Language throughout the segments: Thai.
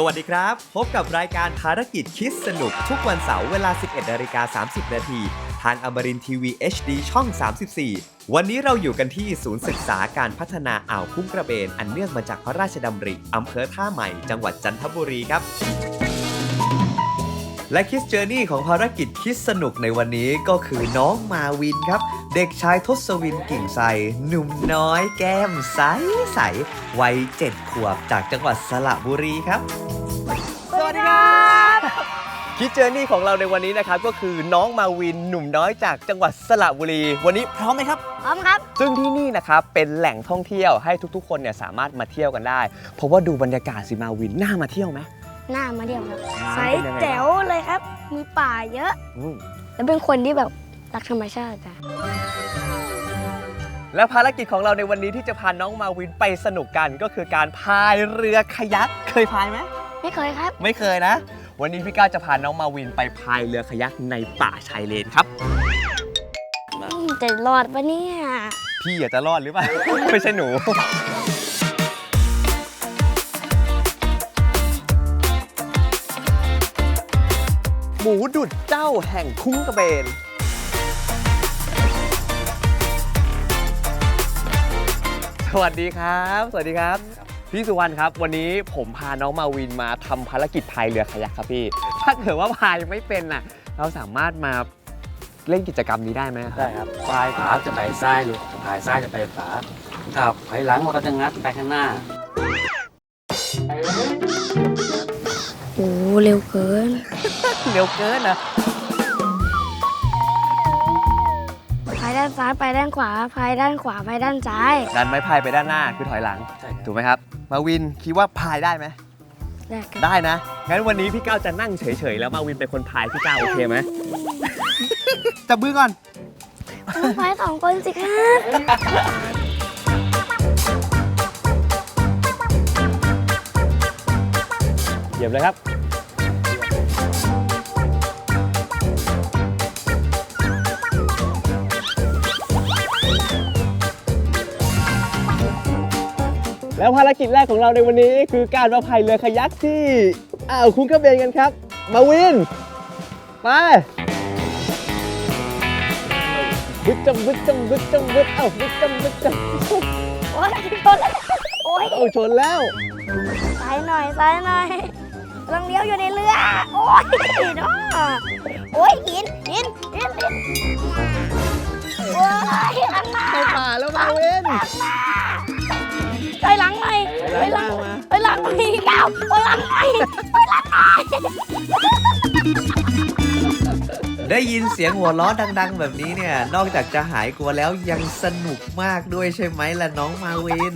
สวัสดีครับ พบกับรายการภารกิจคิดสนุกทุกวันเสาร์เวลา 11นาฬิกา30 นาทีทางอมรินทีวี HD ช่อง 34 วันนี้เราอยู่กันที่ศูนย์ศึกษาการพัฒนาอ่าวคุ้งกระเบน อันเนื่องมาจากพระราชดำริอำเภอท่าใหม่ จังหวัดจันทบุรีครับ และคิสเจอร์นี่ของภารกิจคิดสนุกในวันนี้ก็คือน้องมาวินครับ เด็กชายทศวินกิ่งไทรหนุ่มน้อยแก้มใสใสวัยเจ็ดขวบจากจังหวัดสระบุรีครับ ดีครับคิดเจอร์นี่ของเราในวันนี้นะครับก็คือน้องมาวินหนุ่มน้อยจากจังหวัดสระบุรี วันนี้พร้อมไหมครับ พร้อมครับ ซึ่งที่นี่นะครับเป็นแหล่งท่องเที่ยวให้ทุกๆ คนเนี่ยสามารถมาเที่ยวกันได้ เพราะว่าดูบรรยากาศสิมาวินน่ามาเที่ยวไหมหน้ามาเดียวครับน้ำใสเป็นยังไงแจ๋วเลยครับ มีป่าเยอะ อืมแล้วเป็นคนที่แบบรักธรรมชาติจ้ะและภารกิจของเราในวันนี้ที่จะพาน้องมาวินไปสนุกกันก็คือการพายเรือคายักเคยพายไหม ไม่เคยครับ ไม่เคยนะ วันนี้พี่ก้าวจะพาน้องมาวินไปพายเรือคายักในป่าชายเลนครับอืมจะรอดปะเนี่ย พี่อยากจะรอดหรือเปล่า ไม่ใช่หนู หมูดุดเจ้าแห่งคุ้งกระเบน สวัสดีครับ สวัสดีครับ พี่สุวรรณครับ วันนี้ผมพาน้องมาวินมาทำภารกิจพายเรือคายักครับพี่ ถ้าเกิดว่าพายไม่เป็นน่ะ เราสามารถมาเล่นกิจกรรมนี้ได้ไหมได้ครับปลายขาจะไปซ้ายลูกปลายซ้ายจะไปขวาถ้าถอยหลังมันก็จะงัดไปข้างหน้า โอ้เร็วเกิน เร็วเกินนะพายด้านซ้ายไปด้านขวาพายด้านขวาไปด้านซ้าย ดันไม้พายไปด้านหน้าคือถอยหลัง ใช่ครับ ถูกไหมครับ มาวินคิดว่าพายได้ไหมได้ครับได้นะ งั้นวันนี้พี่ก้าวจะนั่งเฉยๆ แล้วมาวินเป็นคนพายพี่ก้าวโอเคไหม จับมือก่อน ต้องพายสองคนสิครับเหยียบเลยครับ แล้วภารกิจแรกของเราในวันนี้คือการมาพายเรือคายักที่อ่าวคุ้งกระเบนกันครับ มาวิน ไปบึดจำบึดจำบึดจำบึดเอ้าบึดจำบึดจำโอ้ยชนแล้วโอ้ยเอ้าชนแล้วซ้ายหน่อยซ้ายหน่อยกำลังเลี้ยวอยู่ในเรือ โอ้ยเนาะโอ้ยหินหินหินหินโอ้ยข้างหน้าเข้าป่าแล้วมาวินใจหลังหน่อย ไปหลังมาไปหลังหน่อยก้าวไปหลังหน่อยไปหลังหม่ ได้ยินเสียงหัวเราะดัง ๆ แบบนี้เนี่ย นอกจากจะหายกลัวแล้วยังสนุกมากด้วยใช่ไหมล่ะน้องมาวิน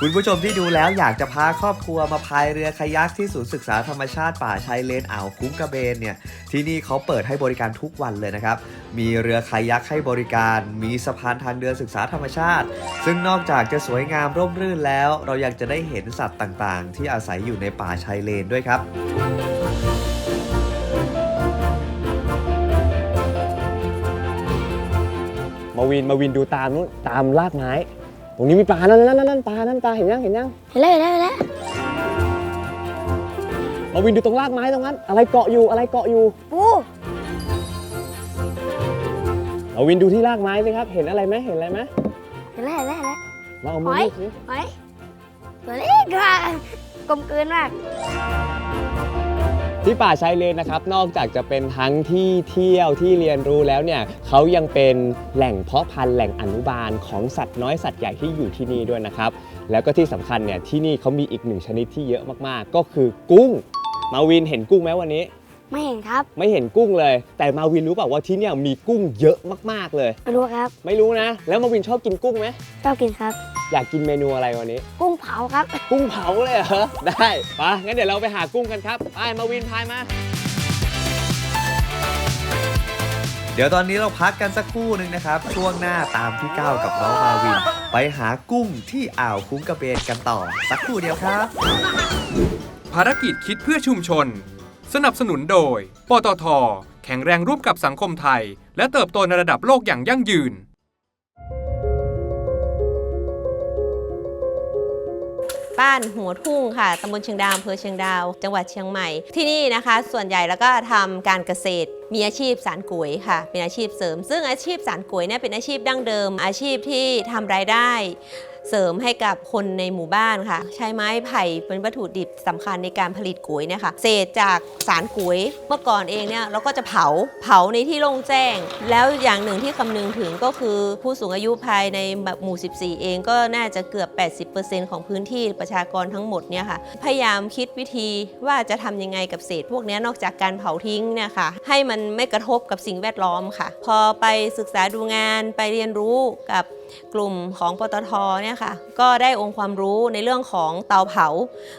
คุณผู้ชมที่ดูแล้วอยากจะพาครอบครัวมาพายเรือคายักที่ศูนย์ศึกษาธรรมชาติป่าชายเลนอ่าวคุ้งกระเบนเนี่ย ที่นี่เขาเปิดให้บริการทุกวันเลยนะครับ มีเรือคายักให้บริการ มีสะพานทางเดินศึกษาธรรมชาติ ซึ่งนอกจากจะสวยงามร่มรื่นแล้ว เรายังจะได้เห็นสัตว์ต่างๆ ที่อาศัยอยู่ในป่าชายเลนด้วยครับ มาวินมาวินดูตามนู้นตามลากไม้ ตรงนี้มีปลานั่นนั่นนั่นนั่นปลานั่นปลาเห็นยังเห็นยังเห็นแล้วเห็นแล้วเห็นแล้วมาวินดูตรงลากไม้ตรงนั้น อะไรเกาะอยู่อะไรเกาะอยู่ปูมาวินดูที่ลากไม้สิครับ เห็นอะไรไหมเห็นอะไรไหมเห็นแล้วเห็นแล้วเห็นแล้วลองเอามือหอยลูบสิ หอยตัวเล็กค่ะกลมกลืนมาก ที่ป่าชายเลนนะครับ นอกจากจะเป็นทั้งที่เที่ยวที่เรียนรู้แล้วเนี่ยเขายังเป็นแหล่งเพาะพันธุ์แหล่งอนุบาลของสัตว์น้อยสัตว์ใหญ่ที่อยู่ที่นี่ด้วยนะครับ แล้วก็ที่สำคัญเนี่ยที่นี่เขามีอีกหนึ่งชนิดที่เยอะมากๆ ก็คือกุ้ง มาวินเห็นกุ้งไหมวันนี้ ไม่เห็นครับ ไม่เห็นกุ้งเลย แต่มาวินรู้เปล่าว่าที่เนี่ยมีกุ้งเยอะมากๆเลย ไม่รู้ครับ ไม่รู้นะ แล้วมาวินชอบกินกุ้งไหมชอบกินครับ อยากกินเมนูอะไรวันนี้ กุ้งเผาครับ กุ้งเผาเลยเหรอ ได้ปะงั้นเดี๋ยวเราไปหากุ้งกันครับ ไป มาวินพายมา เดี๋ยวตอนนี้เราพักกันสักครู่หนึ่งนะครับ ช่วงหน้าตามพี่ก้าวกับน้องมาวิน ไปหากุ้งที่อ่าวคุ้งกระเบนกันต่อ สักครู่เดียวครับ ภารกิจคิดเพื่อชุมชน สนับสนุนโดย ปตท แข็งแรงร่วมกับสังคมไทย และเติบโตในระดับโลกอย่างยั่งยืน บ้านหัวทุ่งค่ะตำบลเชียงดาวอำเภอเชียงดาว จังหวัดเชียงใหม่ ที่นี่นะคะ ส่วนใหญ่แล้วก็ทำการเกษตร มีอาชีพสารก๋ยค่ะ เป็นอาชีพเสริม ซึ่งอาชีพสารก๋ยเนี่ยเป็นอาชีพดั้งเดิม อาชีพที่ทำรายได้ เสริมให้กับคนในหมู่บ้านค่ะ ใช้ไม้ไผ่เป็นวัตถุดิบสำคัญในการผลิตก๋วยเนี่ยค่ะเศษจากสารก๋วยเมื่อก่อนเองเนี่ยเราก็จะเผาเผาในที่โล่งแจ้ง แล้วอย่างหนึ่งที่คำนึงถึงก็คือ ผู้สูงอายุภายในหมู่ 14 เองก็น่าจะเกือบ 80%ของพื้นที่ประชากรทั้งหมดเนี่ยค่ะพยายามคิดวิธีว่าจะทำยังไงกับเศษ พวกนี้นอกจากการเผาทิ้งเนี่ยค่ะให้มันไม่กระทบกับสิ่งแวดล้อมค่ะ พอไปศึกษาดูงานไปเรียนรู้กับ กลุ่มของปตทเนี่ยค่ะก็ได้องค์ความรู้ในเรื่องของเตาเผา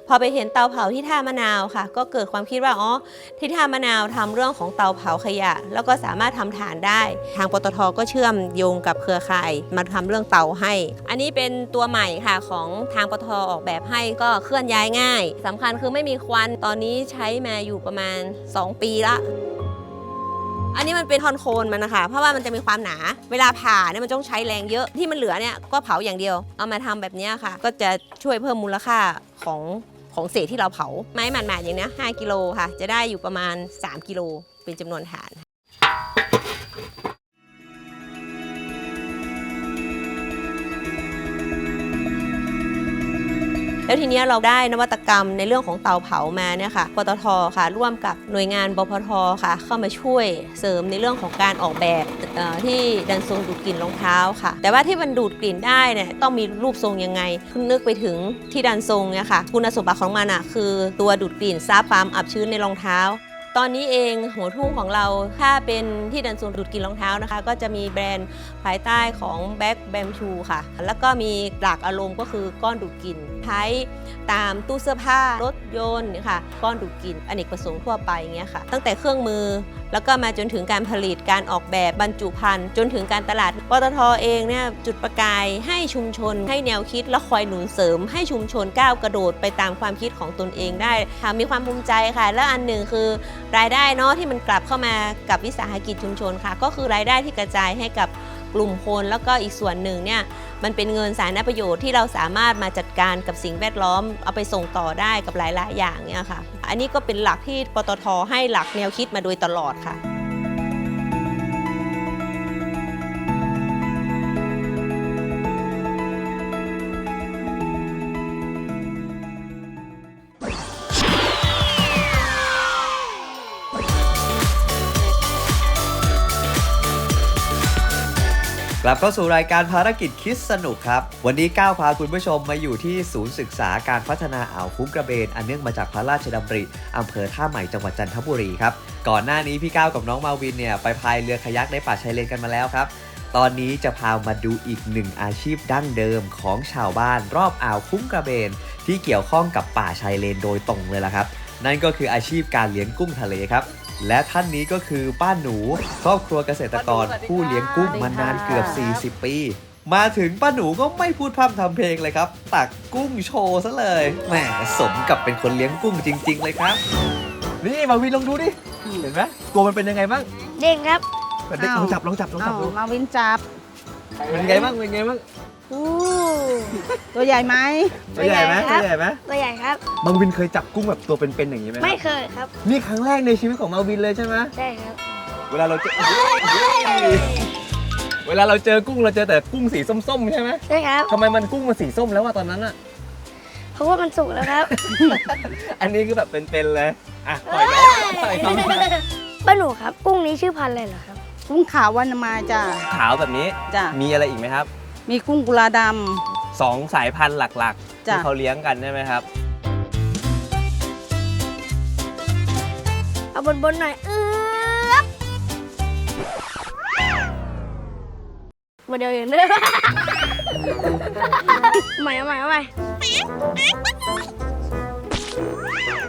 พอไปเห็นเตาเผาที่ท่ามะนาวค่ะ ก็เกิดความคิดว่าอ๋อที่ท่ามะนาวทำเรื่องของเตาเผาขยะ แล้วก็สามารถทำฐานได้ ทางปตทก็เชื่อมโยงกับเครือข่ายมาทำเรื่องเตาให้ อันนี้เป็นตัวใหม่ค่ะของทางปตทออกแบบให้ก็เคลื่อนย้ายง่ายสำคัญคือไม่มีควันตอนนี้ใช้มาอยู่ประมาณ 2 ปีละ อันนี้มันเป็นทอนโคนมันนะคะ เพราะว่ามันจะมีความหนา เวลาผ่าเนี่ยมันต้องใช้แรงเยอะ ที่มันเหลือเนี่ยก็เผาอย่างเดียว เอามาทำแบบนี้ค่ะ ก็จะช่วยเพิ่มมูลค่าของของเศษที่เราเผา ไม้หมาดๆอย่างเนี้ย5กิโลค่ะ จะได้อยู่ประมาณ 3 กิโลเป็นจำนวนฐาน แล้วทีนี้เราได้นวัตกรรมในเรื่องของเตาเผามาเนี่ยค่ะปตทค่ะ ร่วมกับหน่วยงานบพทค่ะ เข้ามาช่วยเสริมในเรื่องของการออกแบบที่ดันทรงดูดกลิ่นรองเท้าค่ะ แต่ว่าที่มันดูดกลิ่นได้เนี่ยต้องมีรูปทรงยังไงคุณนึกไปถึงที่ดันทรงเนี่ยค่ะคุณสมบัติของมันอะคือตัวดูดกลิ่นซับความอับชื้นในรองเท้า ตอนนี้เองหัวทุ่งของเราถ้าเป็นที่ดันสูนดูดกลิ่นรองเท้านะคะ ก็จะมีแบรนด์ภายใต้ของแบ็คแบมชูค่ะ แล้วก็มีหลักอารมณ์ก็คือก้อนดูดกลิ่นใช้ตามตู้เสื้อผ้ารถยนต์ค่ะก้อนดูดกลิ่นอเนกประสงค์ทั่วไปอย่างเงี้ยค่ะ ตั้งแต่เครื่องมือ แล้วก็มาจนถึงการผลิตการออกแบบบรรจุภัณฑ์จนถึงการตลาดปตทเองเนี่ยจุดประกายให้ชุมชน ให้แนวคิดและคอยหนุนเสริม ให้ชุมชนก้าวกระโดดไปตามความคิดของตนเองได้ค่ะมีความภูมิใจค่ะ และอันหนึ่งคือรายได้เนาะที่มันกลับเข้ามากับวิสาหกิจชุมชนค่ะ ก็คือรายได้ที่กระจายให้กับ กลุ่มคน แล้วก็อีกส่วนหนึ่งเนี่ยมันเป็นเงินสาธารณประโยชน์ที่เราสามารถมาจัดการกับสิ่งแวดล้อม เอาไปส่งต่อได้กับหลายๆอย่างเนี่ยค่ะ อันนี้ก็เป็นหลักที่ปตทให้หลักแนวคิดมาโดยตลอดค่ะ ลับเข้าสู่รายการภารกิจคิดสนุกครับ วันนี้ก้าวพาคุณผู้ชมมาอยู่ที่ศูนย์ศึกษาการพัฒนาอ่าวคุ้งกระเบน อันเนื่องมาจากพระราชดำริอำเภอท่าใหม่จังหวัดจันทบุรีครับ ก่อนหน้านี้พี่ก้าวกับน้องมาวินเนี่ยไปพายเรือคายักในป่าชายเลนกันมาแล้วครับ ตอนนี้จะพามาดูอีกหนึ่งอาชีพดั้งเดิมของชาวบ้านรอบอ่าวคุ้งกระเบน ที่เกี่ยวข้องกับป่าชายเลนโดยตรงเลยละครับ นั่นก็คืออาชีพการเลี้ยงกุ้งทะเลครับ และท่านนี้ก็คือป้าหนู ครอบครัวเกษตรกรผู้เลี้ยงกุ้งมานานเกือบ 40 ปี มาถึงป้าหนูก็ไม่พูดพร่ำทำเพลงเลยครับ ตักกุ้งโชว์ซะเลยแหมสมกับเป็นคนเลี้ยงกุ้งจริง ๆ เลยครับ นี่มาวินลองดูดิ เห็นไหมตัวมันเป็นยังไงบ้างเด้งครับเด็กลองจับลองจับลองจับดูเอามาวินจับเป็นไงบ้างเป็นไงบ้าง อู้ตัวใหญ่ไหมตัวใหญ่ไหมตัวตัวใหใหญ่ญ่ไหมตัวใหญ่ครับมังวินเคยจับกุ้งแบบตัวเป็นๆอย่างนี้ไหมครับไม่เคยครับ นี่ครั้งแรกในชีวิตของมาวินเลยใช่ไหมใช่ครับ เวลาเราเจอเวลาเราเจอกุ้งเราเจอแต่กุ้งสีส้มๆใช่ไหมใช่ครับทำไมมันกุ้งมันสีส้มแล้วว่าตอนนั้นอะเพราะว่ามันสุกแล้วครับ อันนี้คือแบบเป็นๆเลยอะปล่อยน้องปล่อยน้องป้าหนูครับ กุ้งนี้ชื่อพันธุ์อะไรเหรอครับ กุ้งขาววันนามาจ้ะขาวแบบนี้จ้ะมีอะไรอีกไหมครับ มีกุ้งกุลาด สองสายพันธุ์หลักๆ จ้ะที่เขาเลี้ยงกันใช่ไหมครับ เอาบนบนๆหน่อยเออมาเดียวอย่างเดิมใหม่เอาใหม่เอาใหม่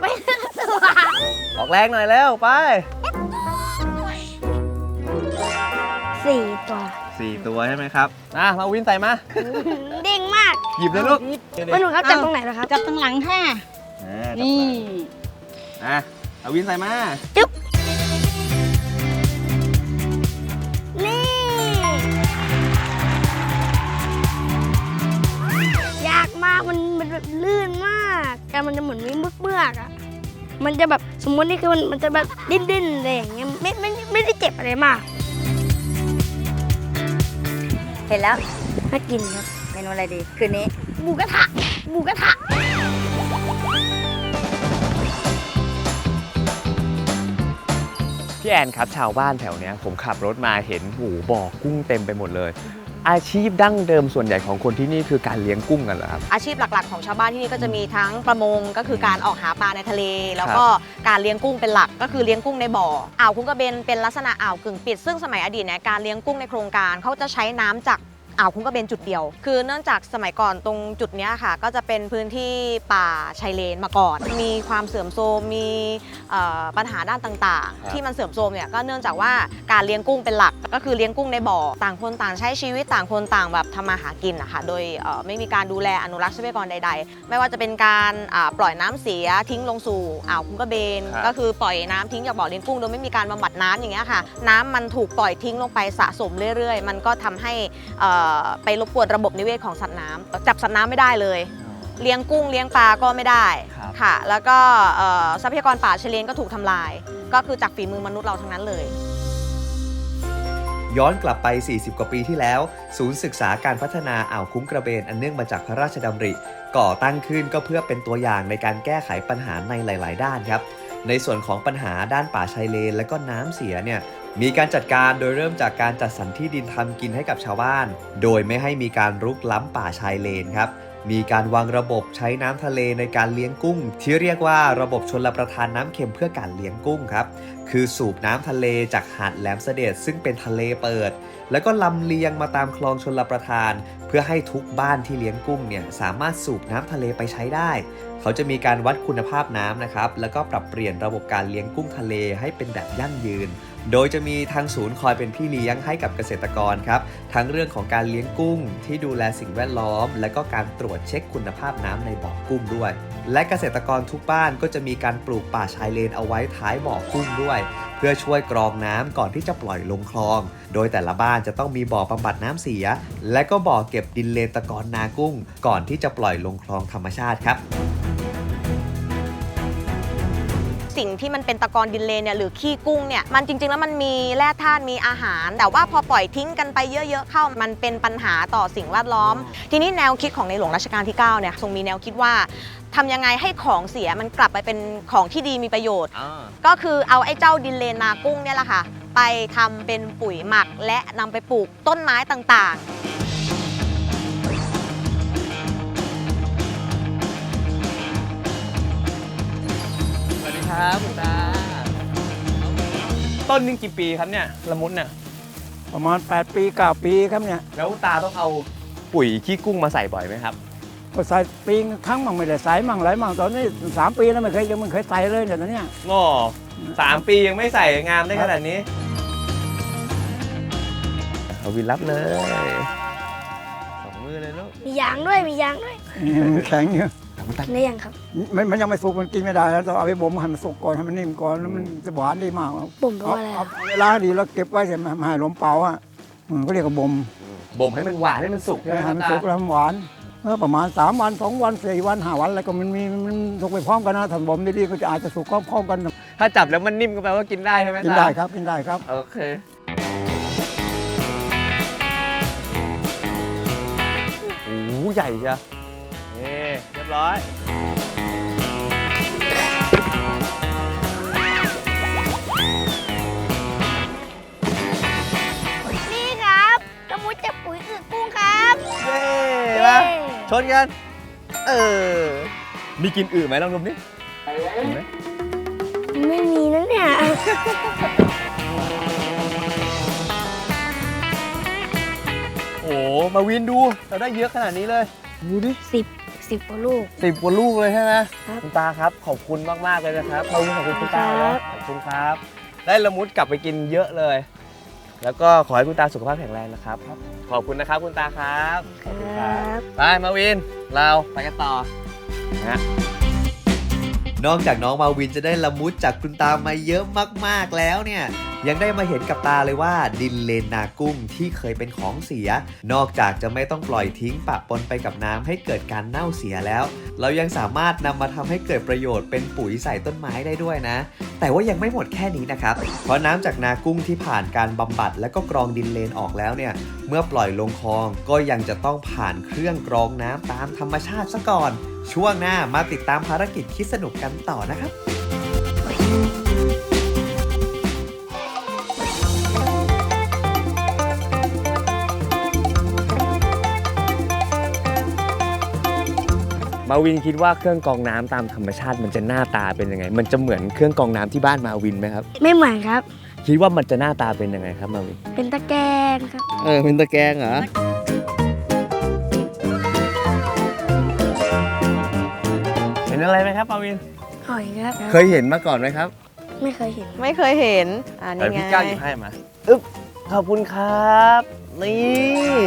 ไปตัวออกแรงหน่อยแล้วไปสี่ตัว สี่ตัวใช่ไหมครับอะมาวินใส่มาเด้งมากหยิบเลยลูกป้าหนูครับจับตรงไหนเหรอครับำจับตั้งหลังแห่อ่านี่อะเอาวินใส่มานี่อยากมาำมันมันแบบลื่นมากแต่มันจะเหมือนมีเมือกเมือกๆอะมันจะแบบสมมตินี่คือมันมันจะแบบดิ้นดิ้นๆอะไรอย่างเงี้ยไม่ไม่ไม่ได้เจ็บอะไรมาก เห็นแล้วน่ากินครับเมนูอะไรดี คืนนี้หมูกระทะหมูกระทะพี่แอนครับชาวบ้านแถวเนี้ยผมขับรถมาเห็นหูบ่อกุ้งเต็มไปหมดเลย อาชีพดั้งเดิมส่วนใหญ่ของคนที่นี่คือการเลี้ยงกุ้งกันเหรอครับ อาชีพหลักๆของชาวบ้านที่นี่ก็จะมีทั้งประมงก็คือการออกหาปลาในทะเล แล้วก็การเลี้ยงกุ้งเป็นหลักก็คือเลี้ยงกุ้งในบ่ออ่าวคุ้งกระเบนเป็นลักษณะอ่าวกึ่งปิด ซึ่งสมัยอดีตเนี่ยการเลี้ยงกุ้งในโครงการเขาจะใช้น้ำจาก อ่าวคุ้งกระเบนจุดเดียว คือเนื่องจากสมัยก่อนตรงจุดเนี้ยค่ะ ก็จะเป็นพื้นที่ป่าชายเลนมาก่อน มีความเสื่อมโทรมมีเอ่อปัญหาด้านต่างครับๆที่มันเสื่อมโทรมเนี่ยก็เนื่องจากว่าการเลี้ยงกุ้งเป็นหลัก ก็คือเลี้ยงกุ้งในบ่อต่างคนต่างใช้ชีวิตต่างคนต่างแบบทำมาหากินนะคะโดยเอ่อไม่มีการดูแลอนุรักษ์ทรัพยากรใด ๆ ไม่ว่าจะเป็นการอ่าปล่อยน้ำเสียทิ้งลงสู่อ่าวคุ้งกระเบนครับก็คือปล่อยน้ำทิ้งจากบ่อเลี้ยงกุ้งโดยไม่มีการบำบัดน้ำอย่างเงี้ยค่ะ น้ำมันถูกปล่อยทิ้งลงไปสะสมเรื่อยๆ มันก็ทำให้เอ่อไปรบกวนระบบนิเวศของสัตว์น้ำจับสัตว์น้ำไม่ได้เลย เลี้ยงกุ้งเลี้ยงปลาก็ไม่ได้ครับ ค่ะ แล้วก็เอ่อทรัพยากรป่าเฉลียนก็ถูกทำลาย ก็คือจากฝีมือมนุษย์เราทั้งนั้นเลย ย้อนกลับไป 40 กว่าปีที่แล้ว ศูนย์ศึกษาการพัฒนาอ่าวคุ้งกระเบนอันเนื่องมาจากพระราชดำริ ก่อตั้งขึ้นก็เพื่อเป็นตัวอย่างในการแก้ไขปัญหาในหลาย ๆ ด้านครับ ในส่วนของปัญหาด้านป่าชายเลน และก็น้ำเสียเนี่ย มีการจัดการโดยเริ่มจากการจัดสรรที่ดินทำกินให้กับชาวบ้าน โดยไม่ให้มีการรุกล้ำป่าชายเลนครับ มีการวางระบบใช้น้ำทะเลในการเลี้ยงกุ้ง ที่เรียกว่าระบบชนรับประทานน้ำเค็มเพื่อการเลี้ยงกุ้งครับ คือสูบน้ำทะเลจากหาดแหลมเสด็จซึ่งเป็นทะเลเปิด แล้วก็ลำเลียงมาตามคลองชนรับประทาน เพื่อให้ทุกบ้านที่เลี้ยงกุ้งเนี่ยสามารถสูบน้ำทะเลไปใช้ได้ เขาจะมีการวัดคุณภาพน้ำนะครับ แล้วก็ปรับเปลี่ยนระบบการเลี้ยงกุ้งทะเลให้เป็นแบบยั่งยืน โดยจะมีทางศูนย์คอยเป็นพี่เลี้ยงให้กับเกษตรกรครับ ทั้งเรื่องของการเลี้ยงกุ้ง ที่ดูแลสิ่งแวดล้อม และก็การตรวจเช็คคุณภาพน้ำในบ่อกุ้งด้วย และเกษตรกรทุกบ้านก็จะมีการปลูกป่าชายเลนเอาไว้ท้ายบ่อกุ้งด้วย เพื่อช่วยกรองน้ำก่อนที่จะปล่อยลงคลอง โดยแต่ละบ้านจะต้องมีบ่อบำบัดน้ำเสีย และก็บ่อเก็บดินเลนตะกอนนากุ้ง ก่อนที่จะปล่อยลงคลองธรรมชาติครับ สิ่งที่มันเป็นตะกอนดินเลนเนี่ยหรือขี้กุ้งเนี่ยมันจริง ๆ แล้วมันมีแร่ธาตุมีอาหาร แต่ว่าพอปล่อยทิ้งกันไปเยอะ ๆ เข้ามันเป็นปัญหาต่อสิ่งแวดล้อม ทีนี้แนวคิดของในหลวงรัชกาลที่9เนี่ยทรงมีแนวคิดว่าทำยังไงให้ของเสียมันกลับไปเป็นของที่ดีมีประโยชน์ ก็คือเอาไอ้เจ้าดินเลนนากุ้งเนี่ยแหละค่ะไปทำเป็นปุ๋ยหมักและนำไปปลูกต้นไม้ต่างๆ ครับคุณตาต้นนึงกี่ปีครับเนี่ยละมุดเนี่ยประมาณ 8 ปี 9 ปีครับเนี่ยแล้วตาต้องเอาปุ๋ยขี้กุ้งมาใส่บ่อยไหมครับก็ใส่ปีครั้งมั่งไม่ได้ใส่มั่งไรมั่งตอนนี้ 3 ปีแล้วไม่เคยยังไม่เคยใส่เลยเดี๋ยวนี้งอสามปียังไม่ใส่งามได้ขนาดนี้เอาวินรับเลยสองมือเลยลูกมียางด้วยมียางด้วย มันแข็งอยู่ ได้ยังครับ มันมันยังไม่สุกมันกินไม่ได้แล้วต้องเอาไปบ่มให้มันสุกก่อนให้มันนิ่มก่อนแล้วมันจะหวานดีมากบ่มเพราะเอาอะไรเอาอะเอาเวลาให้ดีแล้วเก็บไว้เสร็จไม่ให้ลมเป่าอะอืมก็เรียกว่าบ่มบ่มให้มันหวานให้มันสุกใช่ไหมคให้รับมันตาสุกแล้วมันหวานเมื่อประมาณ3วัน2วัน4วัน5วันอะไรก็มันมีมันสุกไปพร้อมกันนะถ้าบ่มดีๆก็จะอาจจะสุกพร้อมๆกันถ้าจับแล้วมันนิ่มก็แปลว่ากินได้ใช่ไหมกินตาได้ครับกินได้ครับ โอเค โอ้โหใหญ่เชียวนี่ เรียบร้อย นี่ครับกระมุดจะปุ๋ยอึกุ้งครับเย้มาชนกัน เออ มีกินอื่นไหมลองดมดิมีไหมไม่มีนะเนี่ยโอ้มาวินดู เราได้เยอะขนาดนี้เลย ดูดิสิบ สิบกว่าลูก สิบกว่าลูกเลยใช่ไหมครับคุณตาครับขอบคุณมากๆเลยนะครับมาวินขอบคุณคุณตาครันะบ ขอบคุณครับ ได้ละมุดกลับไปกินเยอะเลย แล้วก็ขอให้คุณตาสุขภาพแข็งแรงนะครับ ขอบคุณนะครับคุณตาครับ ขอบคุณครับ ไปมาวิน เราไปกันต่อนะ นอกจากน้องมาวินจะได้ละมุดจากคุณตามาเยอะมากๆแล้วเนี่ย ยังได้มาเห็นกับตาเลยว่าดินเลนนากุ้งที่เคยเป็นของเสีย นอกจากจะไม่ต้องปล่อยทิ้งปะปนไปกับน้ำให้เกิดการเน่าเสียแล้ว เรายังสามารถนำมาทำให้เกิดประโยชน์เป็นปุ๋ยใส่ต้นไม้ได้ด้วยนะ แต่ว่ายังไม่หมดแค่นี้นะครับ เพราะน้ำจากนากุ้งที่ผ่านการบำบัด และก็กรองดินเลนออกแล้วเนี่ย เมื่อปล่อยลงคลองก็ยังจะต้องผ่านเครื่องกรองน้ำตามธรรมชาติซะก่อน ช่วงหน้ามาติดตามภารกิจคิดสนุกกันต่อนะครับมาวินคิดว่าเครื่องกรองน้ำตามธรรมชาติมันจะหน้าตาเป็นยังไง มันจะเหมือนเครื่องกรองน้ำที่บ้านมาวินไหมครับ ไม่เหมือนครับ คิดว่ามันจะหน้าตาเป็นยังไงครับมาวิน เป็นตะแกรงครับ เออเป็นตะแกรงเหรอ อะไรไหมครับมาวิน หอยครับ เคยเห็นมาก่อนไหมครับไม่เคยเห็น ไม่เคยเห็น อ่าเดี๋ยวนี่ไง พี่ก้าวหยิบให้มาอึ๊บขอบคุณครับ นี่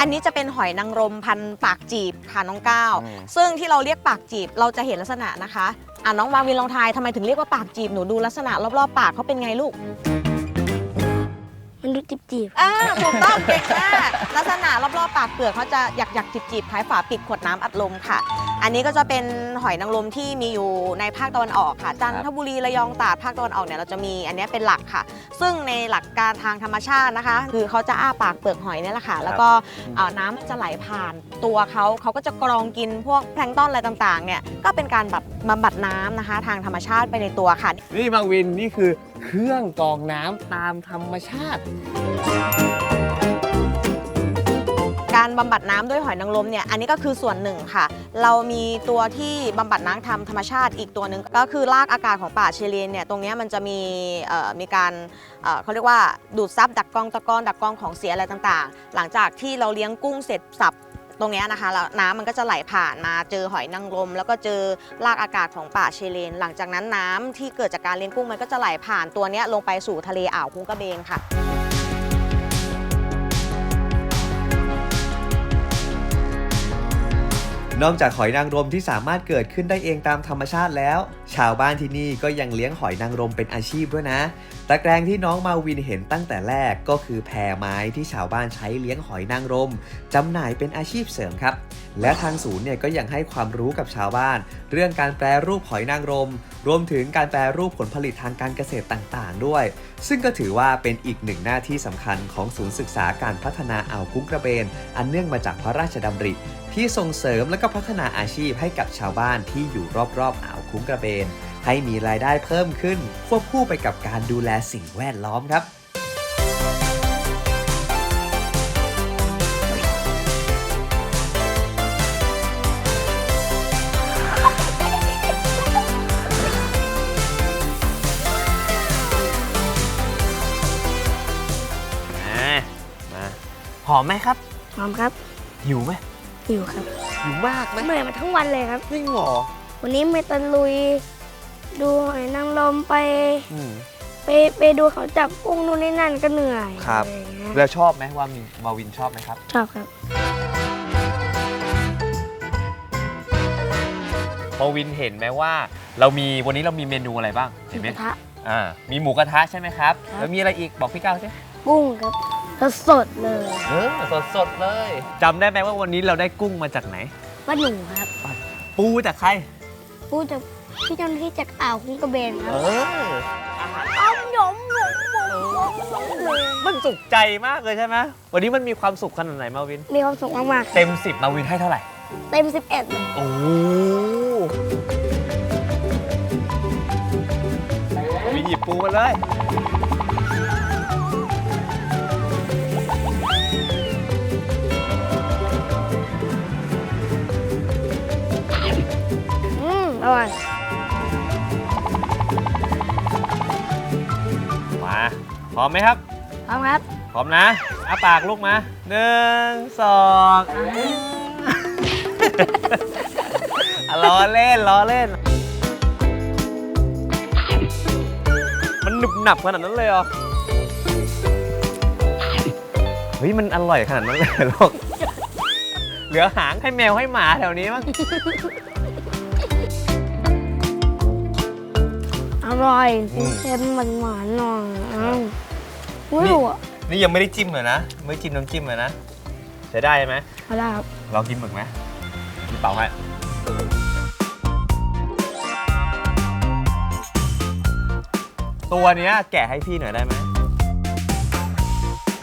อันนี้จะเป็นหอยนางรมพันปากจีบค่ะน้องก้าวอืม ซึ่งที่เราเรียกปากจีบเราจะเห็นลักษณะนะคะ อ่าน้องมาวินลองทายทำไมถึงเรียกว่าปากจีบหนูดูลักษณะรอบๆปากเขาเป็นไงลูก มันดูจิบจีบอ่าถูกต้องเก่งมากลักษณะรอบๆปากเปลือกเขาจะหยักหยักๆจีบๆคล้ายฝาปิดขวดน้ำอัดลมค่ะ อันนี้ก็จะเป็นหอยนางรมที่มีอยู่ในภาคตะวันออกค่ะ จันทบุรีระยองตราดภาคตะวันออกเนี่ยเราจะมีอันเนี้ยเป็นหลักค่ะ ซึ่งในหลักการทางธรรมชาตินะคะ คือเขาจะอ้าปากเปลือกหอยเนี่ยแหละค่ะ แล้วก็เอ่อน้ำมันจะไหลผ่านตัวเขาเขาก็จะกรองกินพวกแพลงก์ต้นอะไรต่างๆเนี่ยก็เป็นการแบบ บำบัดน้ำนะคะ ทางธรรมชาติไปในตัวค่ะ นี่มาวินนี่คือเครื่องกรองน้ำตามธรรมชาติ การบำบัดน้ำด้วยหอยนางรมเนี่ยอันนี้ก็คือส่วนหนึ่งค่ะ เรามีตัวที่บำบัดน้ำทำธรรมชาติอีกตัวหนึ่งก็คือรากอากาศของป่าเชเลนเนี่ยตรงเนี้ยมันจะมีเอ่อมีการเอ่อเขาเรียกว่าดูดซับดักกรองตะกอนดักกรองของเสียอะไรต่างๆ หลังจากที่เราเลี้ยงกุ้งเสร็จสับ ตรงนี้นะคะแล้วน้ำมันก็จะไหลผ่านมาเจอหอยนางรมแล้วก็เจอรากอากาศของป่าเชเลน หลังจากนั้นน้ำที่เกิดจากการเลี้ยงกุ้งมันก็จะไหลผ่านตัวนี้ลงไปสู่ทะเลอ่าวคุ้งกระเบนค่ะ นอกจากหอยนางรมที่สามารถเกิดขึ้นได้เองตามธรรมชาติแล้ว ชาวบ้านที่นี่ก็ยังเลี้ยงหอยนางรมเป็นอาชีพด้วยนะ ตะแกรงที่น้องมาวินเห็นตั้งแต่แรกก็คือแพรไม้ที่ชาวบ้านใช้เลี้ยงหอยนางรมจำหน่ายเป็นอาชีพเสริมครับ และทางศูนย์เนี่ยก็ยังให้ความรู้กับชาวบ้าน เรื่องการแปรรูปหอยนางรม รวมถึงการแปรรูปผลผลิตทางการเกษตรต่างๆ ด้วย ซึ่งก็ถือว่าเป็นอีกหนึ่งหน้าที่สำคัญของศูนย์ศึกษาการพัฒนาอ่าวคุ้งกระเบน อันเนื่องมาจากพระราชดำริ ที่ส่งเสริมและก็พัฒนาอาชีพให้กับชาวบ้านที่อยู่รอบๆอ่าวคุ้งกระเบน ให้มีรายได้เพิ่มขึ้น ควบคู่ไปกับการดูแลสิ่งแวดล้อมครับมาหอมไหมครับ หอมครับ หิวไหม หิวครับหิวมากไหมเหนื่อยมาทั้งวันเลยครับ จริงเหรอวันนี้ไม่ตะลุย ดูหอยนางรมไปอืม ไปไปดูเขาจับกุ้งนู่นนี่นั่นก็เหนื่อยครับ อะไรอย่างเงี้ยแล้วชอบไหมว่ามีมาวินชอบไหมครับ ชอบครับ มาวินเห็นไหมว่า เรามีวันนี้เรามีเมนูอะไรบ้างหเห็นมูไหมกระทะอ่ามีหมูกระทะใช่ไหมครับ ครับ แล้วมีอะไรอีกบอกพี่ก้าวสิ กุ้งครับ สดๆเลยเออสดสดๆเลยจำได้ไหมว่าวันนี้เราได้กุ้งมาจากไหน ป้าหนูครับปูจากใคร พูดจากพี่เจ้าหน้าที่จากอ่าวคุ้งกระเบนคเอรับออ้อมหยมหยมหยมหยมเลยมันสุขใจมากเลยใช่ไหมวันนี้มันมีความสุขขนาดไหนมาวิน มีความสุขมากเต็ม 10 มาวินให้เท่าไหร่ ๆ เต็ม 11เลยโอ้วินหยิบปูมาเลย อืมอร่อยมาพร้อมไหมครับ พร้อมครับ พร้อมนะอาปากลูกมาหนึ่งสองอะล้อเล่นล้อเล่น มันหนึบหนับขนาดนั้นเลยเหรอเฮ้ยมันอร่อยขนาดนั้นเลยเหรอลูกเหลือหางให้แมวให้หมาแถวนี้มั้ง อร่อยอืม เค็มหวานหวานๆหน่อยอ้าวไม่รู้อะนี่ยังไม่ได้จิ้มเลยนะ ไม่จิ้มน้ำจิ้มเลยนะใช้ได้ไหมเอาละครับลองกินหมึกไหมมีเป่าให้ตัวเนี้ยแกะให้พี่หน่อยได้ไหม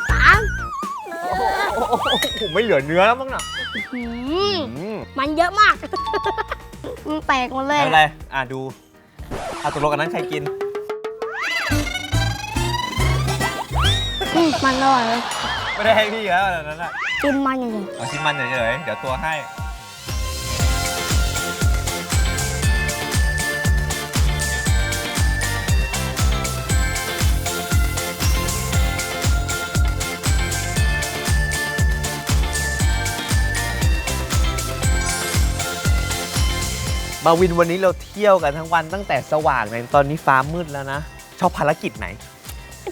สามผมไม่เหลือเนื้อแล้วมั้งน่ะหืมอืมมันเยอะมาก มันแตกหมดเลไม่ยเป็นไร อะดู เอาตกลงกันนั้นใครกิน อืมมันอร่อยเลยไม่ได้ให้พี่แล้วอันนั้นอะ กินมันอย่างเดียว เอาชิ้นมันเฉยๆ เดี๋ยวตัวให้ มาวินวันนี้เราเที่ยวกันทั้งวันตั้งแต่สว่างเลยตอนนี้ฟ้ามืดแล้วนะ ชอบภารกิจไหน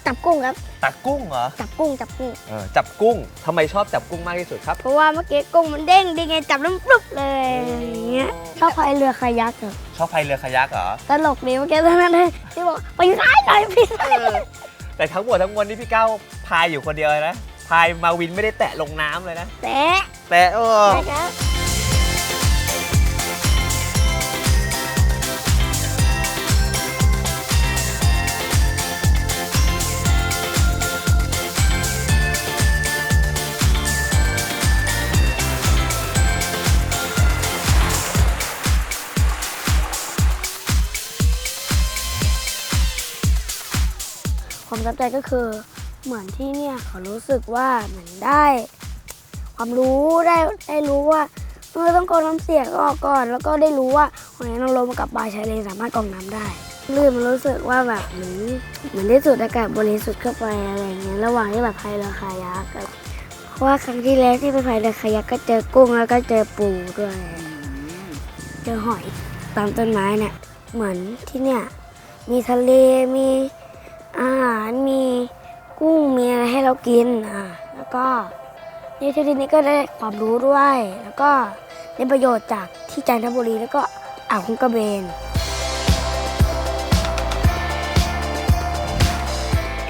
จับกุ้งครับ ตักกุ้งเหรอจับกุ้งจับกุ้ง เออจับกุ้งทำไมชอบจับกุ้งมากที่สุดครับ เพราะว่าเมื่อกี้กุ้งมันเด้งดีไงจับแล้วมันฟลุ๊บเลยอย่างเงี้ยชอบพายเรือคายักเหรอชอบพายเรือคายักเหรอ ตลกดีเมื่อกี้ตอนนั้นเลยที่บอกไปซ้ายหน่อยพี่ซ้ายหน่อยแต่ทั้งหมดทั้งมวลนี่พี่ก้าวพายอยู่คนเดียวเลยนะ พายมาวินไม่ได้แตะลงน้ำเลยนะ แต่แต่เออ นะครับ ประทับใจก็คือเหมือนที่เนี่ยเขารู้สึกว่าเหมือนได้ ความรู้ได้ได้รู้ว่าเออต้องกรองน้ำเสียออกก่อน แล้วก็ได้รู้ว่าหอยนางรมกับปลาชายเลนสามารถกรองน้ำได้ลื่นมันรู้สึกว่าแบบเหมือนเหมือนได้สูดอากาศบริสุทธิ์เข้าไปอะไรอย่างเงี้ยระหว่างที่แบบพายเรือคายักเพราะว่าครั้งที่แล้วที่ไปพายเรือคายักก็เจอกุ้งแล้วก็เจอปูด้วยเจอหอยตามต้นไม้เนี่ยเหมือนที่เนี่ยมีทะเลมี อาหารมีกุ้งมีอะไรให้เรากินอ่าแล้วก็ในที่นี้ก็ได้ความรู้ด้วย แล้วก็ได้ประโยชน์จากที่จันทบุรีแล้วก็อ่าวคุ้งกระเบน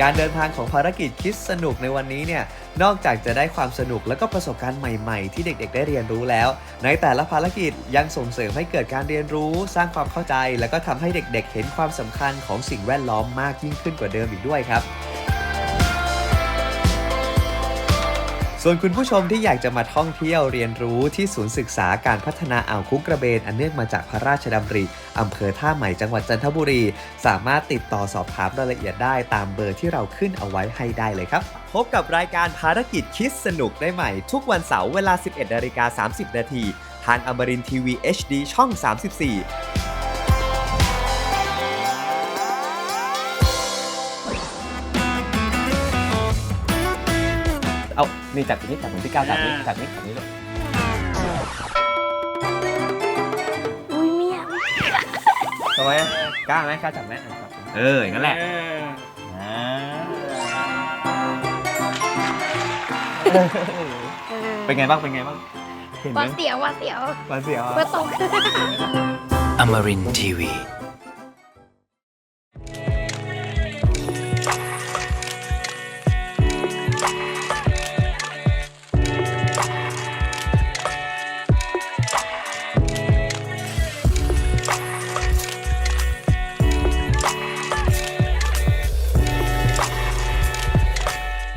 การเดินทางของภารกิจคิดสนุกในวันนี้เนี่ยนอกจากจะได้ความสนุกและก็ประสบการณ์ใหม่ๆ ที่เด็กๆ ได้เรียนรู้แล้ว ในแต่ละภารกิจยังส่งเสริมให้เกิดการเรียนรู้ สร้างความเข้าใจ แล้วก็ทำให้เด็กๆ เห็นความสำคัญของสิ่งแวดล้อมมากยิ่งขึ้นกว่าเดิมอีกด้วยครับ ส่วนคุณผู้ชมที่อยากจะมาท่องเที่ยวเรียนรู้ที่ศูนย์ศึกษาการพัฒนาอ่าวคุ้งกระเบน อันเนื่องมาจากพระราชดำริอำเภอท่าใหม่จังหวัดจันทบุรี สามารถติดต่อสอบถามรายละเอียดได้ตามเบอร์ที่เราขึ้นเอาไว้ให้ได้เลยครับ พบกับรายการภารกิจคิดสนุกได้ใหม่ ทุกวันเสาร์เวลา 11นาฬิกา30 นาทีทางอมรินทีวี HD ช่อง 34 เอานี่จับตรงนี้จับเหมือนพี่ก้าวจับนี้จับนี้จับนี้เลยอุ้ยเมียทำไมอะกล้าไหมกล้าจับไหมอะจับเอออย่างนั้นแหละอ่าเป็นไงบ้างเป็นไงบ้างเห็นหไหมวาดเสียวหวาดเสียว หวานเสียวอะก็ตก Amarin Tiwi.